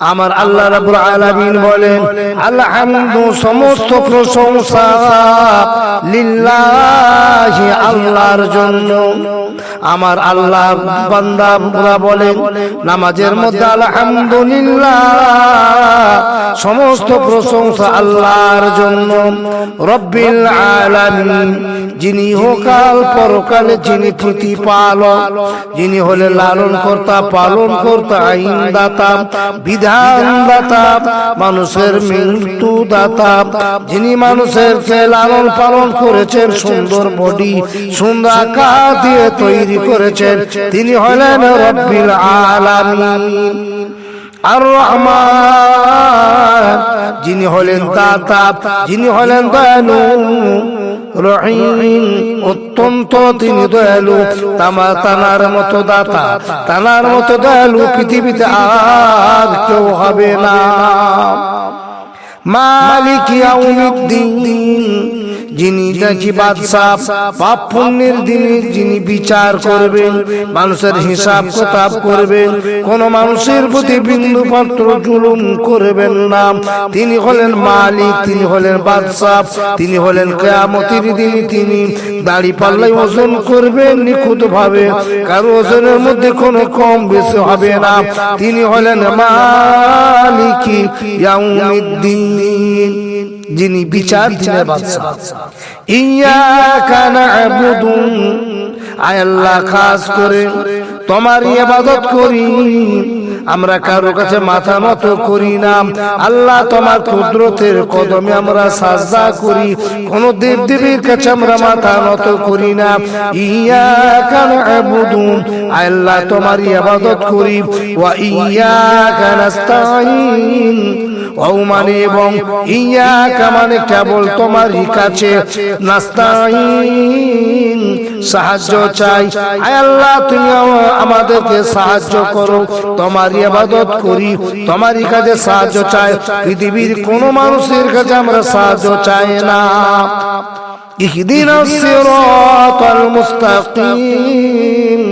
আমার আল্লাহ রাব্বুল আলামিন বলেন আলহামদু সমস্ত প্রশংসা লিল্লাহি আল্লাহর জন্য। আমার আল্লাহ বান্দারা বলেন, নামাজের মধ্যে আলহামদুলিল্লাহ, সমস্ত প্রশংসা আল্লাহর জন্য। রব্বিল আলামিন যিনি হোকাল পরকালে, যিনি প্রতিপালক, যিনি হলেন লালন কর্তা পালন কর্তা আইন দাতা বিধান দাতা মানুষের মৃত্যু দাতা যিনি মানুষের কে লালন পালন করেছেন, সুন্দর বডি, সুন্দর আকার দিয়ে তৈরি করেছেন, তিনি হলেন রব্বিল আলামিন। আর রহমান। যিনি হলেন দাতা যিনি হলেন দয়ালু রহিম অত্যন্ত তিনি দয়ালু তামা তানার মতো দাতা তানার মতো দয়ালু পৃথিবীতে আর কেউ হবে না। মালিক ইয়াউমিদ্দিন যিনি নাকি বাদশাহ পাপ পুণ্যের দিনে যিনি বিচার করবেন মানুষের হিসাব কিতাব করবেন কোন মানুষের প্রতি বিন্দু মাত্র জুলুম করবেন না। তিনি হলেন মালিক তিনি হলেন বাদশাহ তিনি হলেন কেয়ামতির দিনে তিনি দাড়ি পাল্লাই ওজন করবেন নিখুঁত ভাবে কারও ওজনের মধ্যে কোনো কম বেশি হবে না। তিনি হলেন মালিক ইয়াউমিদ্দিন। যিনি বিচার দিনের বাদশাহ। ইয়াকা না'বুদু আয় আল্লাহ খাস করে তোমার ইবাদত করি। আমরা কারও কাছে মাথা নত করি না। আল্লাহ তোমার কুদরতের কদমে আমরা সাজদা করি। কোন দেব দেবীর কাছে আমরা মাথা নত করি না। ইয়াকা না'বুদু আয় আল্লাহ তোমার ইবাদত করি। ওয়া ইয়াকা নাস্তাইন ও মানে এবং ইয়া কামানে কেবল তোমারই কাছে। নাস্তাইন, সাহায্য চাই। আল্লাহ, তুমি আমাদেরকে সাহায্য করো। তোমার ইবাদত করি, তোমারই কাছে সাহায্য চাই। পৃথিবীর কোন মানুষের কাছে আমরা সাহায্য চাই না। ইহদিন সিরাতাল মুস্তাকিম।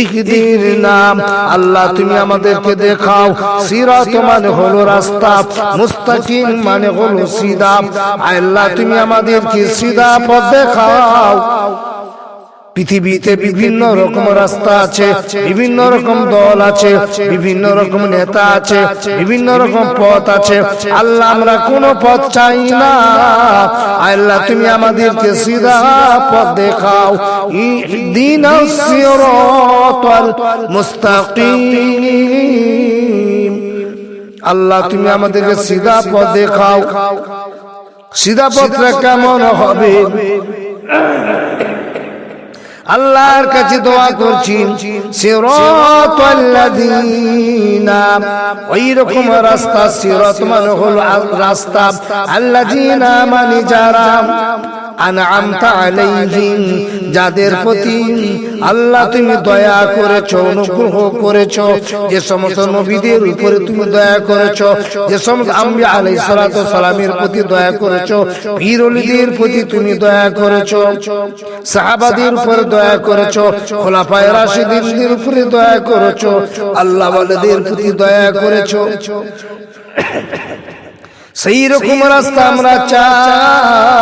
ইহদির নাম। আল্লাহ, তুমি আমাদেরকে দেখাও। সিরাত মানে হলো রাস্তা, মুস্তাকিম মানে হলো সিদা আল্লাহ, তুমি আমাদেরকে সিদা পথ দেখাও। পৃথিবীতে বিভিন্ন রকম রাস্তা আছে, বিভিন্ন রকম দল আছে, বিভিন্ন রকম নেতা আছে, বিভিন্ন রকম পথ আছে। আল্লাহ, আমরা কোন পথ চাই না। আল্লাহ, তুমি আমাদেরকে সিধা পথ দেখাও। দিন আল্লাহ, তুমি আমাদেরকে সিধা পথ দেখাও। সিধা পথটা কেমন হবে? আল্লাহর কাছে দোয়া করছি ওই রকম রাস্তা সিরাত মানে হলো রাস্তা। আল্লাযীনা মানে যারা যাদের প্রতি আল্লাহ তুমি দয়া করেছ, অনুগ্রহ করেছ, যে সমস্ত নবীদের উপরে তুমি দয়া করেছ, যে সমস্ত আম্বিয়া আলাইহিস সালাতু সালামের প্রতি দয়া করেছ পীর ওলিদের প্রতি তুমি দয়া করেছ, সাহাবাদের উপরে দয়া করেছ, খোলাফায়ে রাশিদিনদের উপরে দয়া করেছ, আল্লাহ ওয়ালিদের প্রতি দয়া করেছ। সেই রকম রাস্তা আমরা চাই।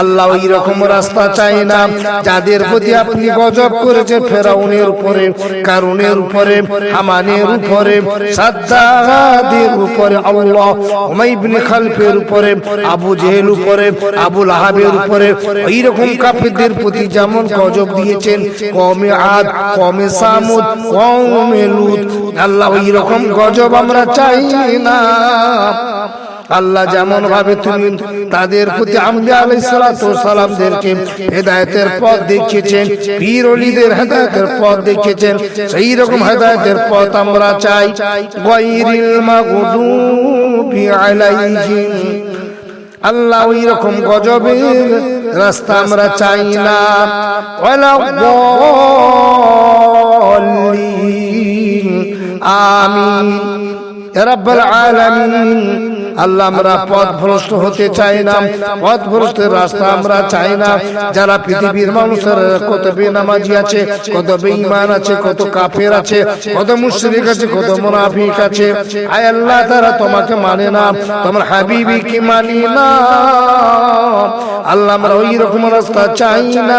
আল্লাহ ওই রকম রাস্তা চাই না। যাদের প্রতি আপনি গজব করেছেন, ফেরাউনের উপরে, কারুনের উপরে, হামানের উপরে সাদ্দাদের উপরে, আল্লাহ উমাইবনে খালফের উপরে, আবু জেহেল উপরে, আবু লাহাবের উপরে ওই রকম কাফেরদের প্রতি যেমন গজব দিয়েছেন কমে আদ কমে সামুদ কমে লুত, আল্লাহ ওই রকম গজব আমরা চাই না। আল্লাহ যেমন ভাবে তুমি তাদের প্রতি আম্বিয়া আলাইহিস সালামদেরকে হেদায়েতের পথ দেখিয়েছেন, পীর ওলিদের হেদায়েতের পথ দেখিয়েছেন সেই রকম হেদায়েতের পথ আমরা চাই। গায়রিল মাগদুবি আলাইহিম। আল্লাহ ওই রকম গজবের রাস্তা আমরা চাই না। আমিন। রব্বুল আলামিন আল্লাহ আমরা পথ ভ্রষ্ট হতে চাই না। পথ ভ্রষ্টের রাস্তা আমরা চাই না। যারা পৃথিবীর মানুষের কত বেনামাজি আছে কত বেঈমান আছে, কত কাফের আছে, কত মুশরিক আছে, কত মুনাফিক আছে। আয় আল্লাহ, তারা তোমাকে মানে না। তোমার হাবিবি কি মানি না। আল্লাহ আমরা ওই রকম রাস্তা চাই না।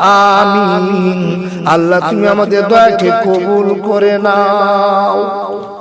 আমিন। আল্লাহ, তুমি আমাদের দয়াকে কবুল করে নাও।